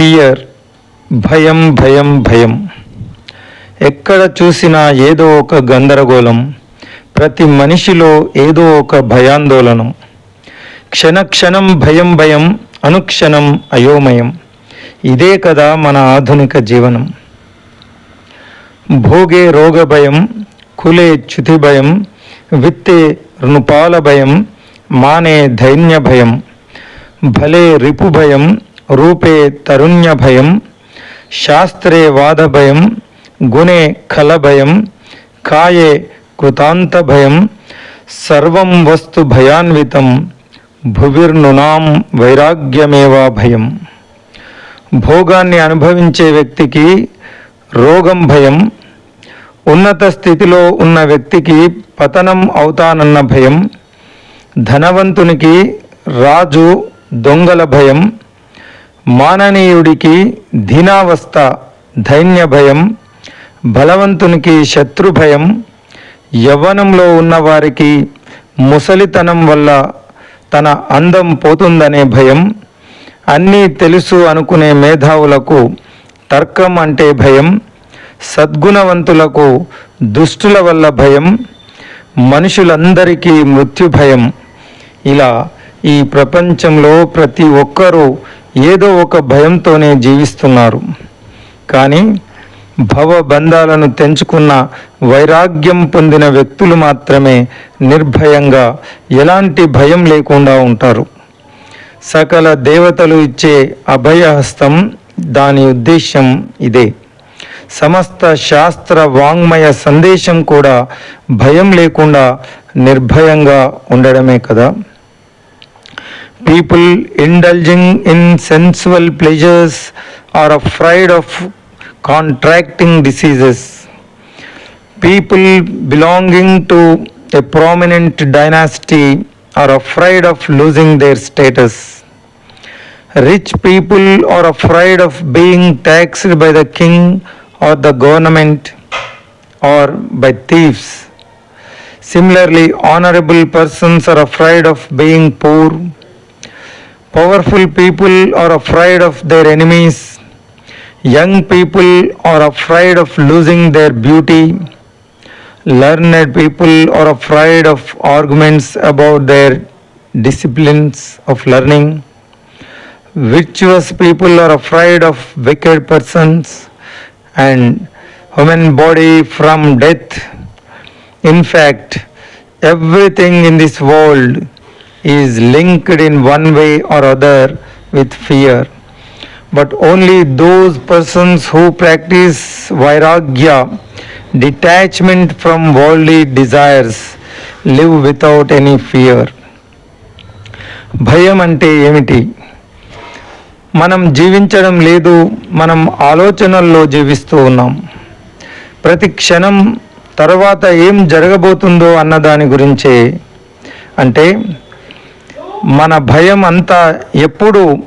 Fear భయం భయం భయం. ఎక్కడ చూసినా ఏదో ఒక గందరగోళం ప్రతి మనిషిలో ఏదో ఒక భయాందోళనం. క్షణక్షణం భయం భయం అనుక్షణం అయోమయం. ఇదే కదా మన ఆధునిక జీవనం. భోగే రోగ భయం కులే చ్యుతి భయం విత్తే నృపాల భయం మానే ధైన్య భయం భలే రిపు భయం రూపే తరుణ్య భయం శాస్త్రే వాద భయం గుణే కలభయం కాయే కృతాంత భయం సర్వం వస్తు భయాన్వితం భువిర్నునాం వైరాగ్యమేవా భయం భోగాన్ని అనుభవించే వ్యక్తికి రోగం భయం ఉన్నత స్థితిలో ఉన్న వ్యక్తికి పతనం అవుతానన్న భయం ధనవంతునికి రాజు దొంగల భయం మాననీయుడికి దీనావస్థ ధైన్య భయం బలవంతునికి శత్రు భయం యవ్వనంలో ఉన్నవారికి ముసలితనం వల్ల తన అందం పోతుందనే భయం అన్నీ తెలుసు అనుకునే మేధావులకు తర్కం అంటే భయం సద్గుణవంతులకు దుష్టుల వల్ల భయం మనుషులందరికీ మృత్యు భయం ఇలా ఈ ప్రపంచంలో ప్రతి ఒక్కరూ ఏదో ఒక భయంతోనే జీవిస్తున్నారు. కానీ భవబంధాలను తెంచుకున్న వైరాగ్యం పొందిన వ్యక్తులు మాత్రమే నిర్భయంగా ఎలాంటి భయం లేకుండా ఉంటారు. సకల దేవతలు ఇచ్చే అభయహస్తం దాని ఉద్దేశ్యం ఇదే. సమస్త శాస్త్ర వాంగ్మయ సందేశం కూడా భయం లేకుండా నిర్భయంగా ఉండడమే కదా. people indulging in sensual pleasures are afraid of contracting diseases. People belonging to a prominent dynasty are afraid of losing their status. Rich people are afraid of being taxed by the king or the government or by thieves. Similarly, honorable persons are afraid of being poor Powerful people are afraid of their enemies. Young people are afraid of losing their beauty. Learned people are afraid of arguments about their disciplines of learning. Virtuous people are afraid of wicked persons and human body from death. In fact, everything in this world is linked in one way or other with fear. But only those persons who practice vairagya, detachment from worldly desires, live without any fear. భయం అంటే ఏమిటి మనం జీవించడం లేదు మనం ఆలోచనల్లో జీవిస్తూ ఉన్నాం ప్రతి క్షణం తర్వాత ఏం జరగబోతుందో అన్న దాని గురించే అంటే మన భయం అంతా ఎప్పుడు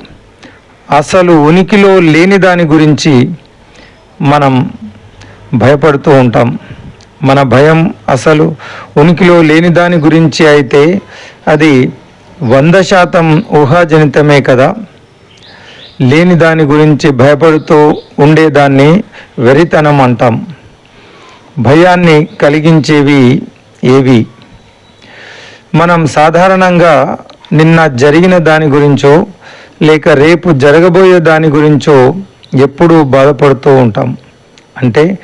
అసలు ఉనికిలో లేని దాని గురించి మనం భయపడుతూ ఉంటాం. మన భయం అసలు ఉనికిలో లేని దాని గురించి అయితే అది వంద శాతం ఊహాజనితమే కదా. లేని దాని గురించి భయపడుతూ ఉండేదాన్ని వెరితనం అంటాం. భయాన్ని కలిగించేవి ఏవి? మనం సాధారణంగా నిన్న జరిగిన దాని గురించో లేక రేపు జరగబోయే దాని గురించో ఎప్పుడూ బాధపడుతూ ఉంటాం. అంటే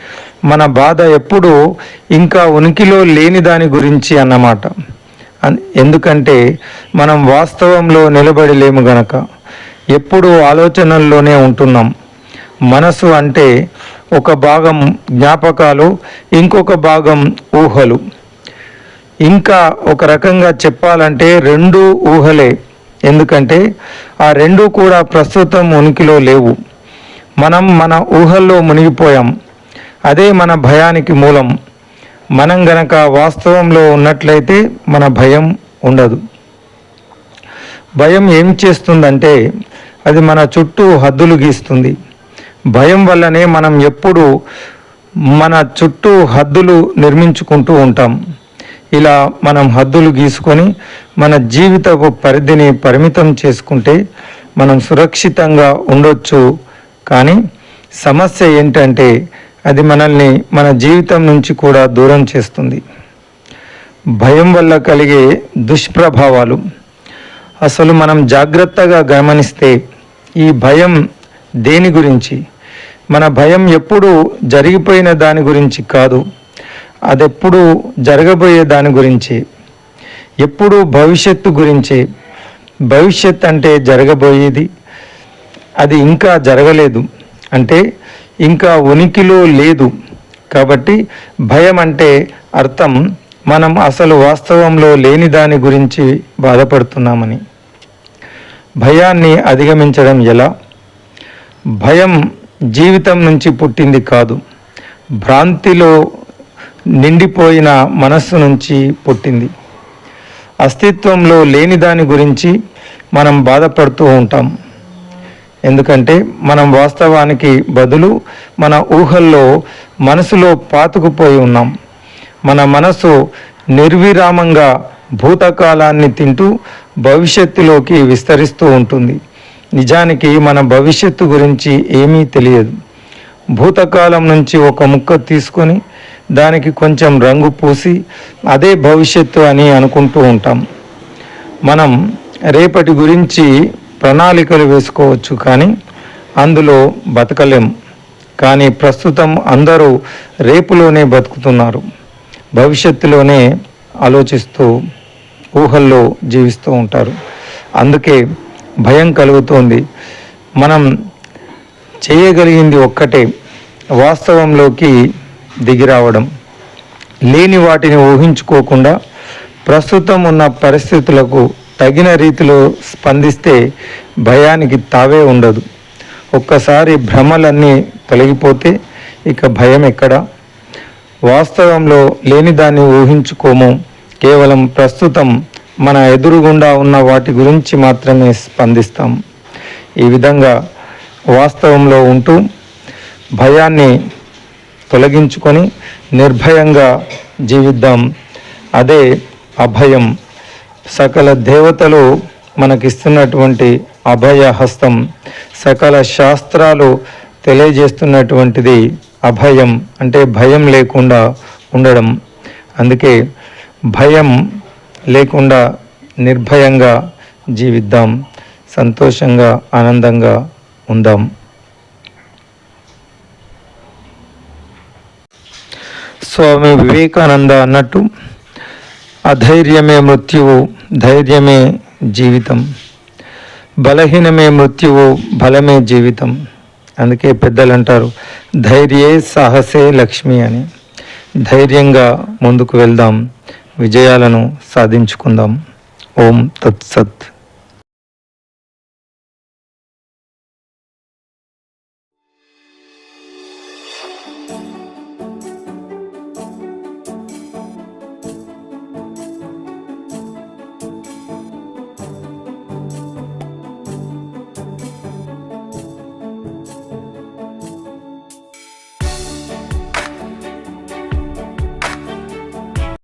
మన బాధ ఎప్పుడూ ఇంకా ఉనికిలో లేని దాని గురించి అన్నమాట. అన్- ఎందుకంటే మనం వాస్తవంలో నిలబడి లేము గనక. ఎప్పుడూ ఆలోచనల్లోనే ఉంటున్నాం. మనసు అంటే ఒక భాగం జ్ఞాపకాలు ఇంకొక భాగం ఊహలు. ఇంకా ఒక రకంగా చెప్పాలంటే రెండు ఊహలే. ఎందుకంటే ఆ రెండు కూడా ప్రస్తుతం ఉనికిలో లేవు. మనం మన ఊహల్లో మునిగిపోయాం. అదే మన భయానికి మూలం. మనం గనక వాస్తవంలో ఉన్నట్లయితే మన భయం ఉండదు. భయం ఏం చేస్తుందంటే అది మన చుట్టూ హద్దులు గీస్తుంది. భయం వల్లనే మనం ఎప్పుడు మన చుట్టూ హద్దులు నిర్మించుకుంటూ ఉంటాం. ఇలా మనం హద్దులు గీసుకొని మన జీవితపు పరిధిని పరిమితం చేసుకుంటే మనం సురక్షితంగా ఉండొచ్చు. కానీ సమస్య ఏంటంటే అది మనల్ని మన జీవితం నుంచి కూడా దూరం చేస్తుంది. భయం వల్ల కలిగే దుష్ప్రభావాలు. అసలు మనం జాగ్రత్తగా గమనిస్తే ఈ భయం దేని గురించి? మన భయం ఎప్పుడు జరిగిపోయిన దాని గురించి కాదు. అదెప్పుడు జరగబోయే దాని గురించి ఎప్పుడు భవిష్యత్తు గురించి భవిష్యత్ అంటే జరగబోయేది అది ఇంకా జరగలేదు. అంటే ఇంకా ఉనికిలో లేదు. కాబట్టి భయం అంటే అర్థం మనం అసలు వాస్తవంలో లేని దాని గురించి బాధపడుతున్నామని. భయాన్ని అధిగమించడం ఎలా? భయం జీవితం నుంచి పుట్టింది కాదు. భ్రాంతిలో నిండిపోయిన మనస్సు నుంచి పుట్టింది. అస్తిత్వంలో లేని దాని గురించి మనం బాధపడుతూ ఉంటాం. ఎందుకంటే మనం వాస్తవానికి బదులు మన ఊహల్లో మనసులో పాతుకుపోయి ఉన్నాం. మన మనసు నిర్విరామంగా భూతకాలాన్ని తింటూ భవిష్యత్తులోకి విస్తరిస్తూ ఉంటుంది. నిజానికి మన భవిష్యత్తు గురించి ఏమీ తెలియదు. భూతకాలం నుంచి ఒక ముక్క తీసుకొని దానికి కొంచెం రంగు పూసి అదే భవిష్యత్తు అని అనుకుంటూ ఉంటాం. మనం రేపటి గురించి ప్రణాళికలు వేసుకోవచ్చు కానీ అందులో బతకలేం. కానీ ప్రస్తుతం అందరూ రేపులోనే బతుకుతున్నారు. భవిష్యత్తులోనే ఆలోచిస్తూ ఊహల్లో జీవిస్తూ ఉంటారు. అందుకే భయం కలుగుతోంది. మనం చేయగలిగింది ఒక్కటే. వాస్తవంలోకి దిగిరావడం. లేని వాటిని ఊహించుకోకుండా ప్రస్తుతం ఉన్న పరిస్థితులకు తగిన రీతిలో స్పందిస్తే భయానికి తావే ఉండదు. ఒక్కసారి భ్రమలన్నీ తొలగిపోతే ఇక భయం ఎక్కడ? వాస్తవంలో లేని దాన్ని ఊహించుకోము. కేవలం ప్రస్తుతం మన ఎదురుగుండా ఉన్న వాటి గురించి మాత్రమే స్పందిస్తాం. ఈ విధంగా వాస్తవంలో ఉంటూ భయాన్ని తొలగించుకొని నిర్భయంగా జీవిద్దాం. అదే అభయం. సకల దేవతలు మనకిస్తున్నటువంటి అభయ హస్తం. సకల శాస్త్రాలు తెలియజేస్తున్నటువంటిది అభయం అంటే భయం లేకుండా ఉండడం. అందుకే భయం లేకుండా నిర్భయంగా జీవిద్దాం. సంతోషంగా ఆనందంగా ఉందాం. స్వామి వివేకానంద అన్నట్టు అధైర్యమే మృత్యువు ధైర్యమే జీవితం. బలహీనమే మృత్యువు బలమే జీవితం. అందుకే పెద్దలు అంటారు ధైర్యే సాహసే లక్ష్మి అని. ధైర్యంగా ముందుకు వెళ్దాం విజయాలను సాధించుకుందాం. ఓం తత్సత్.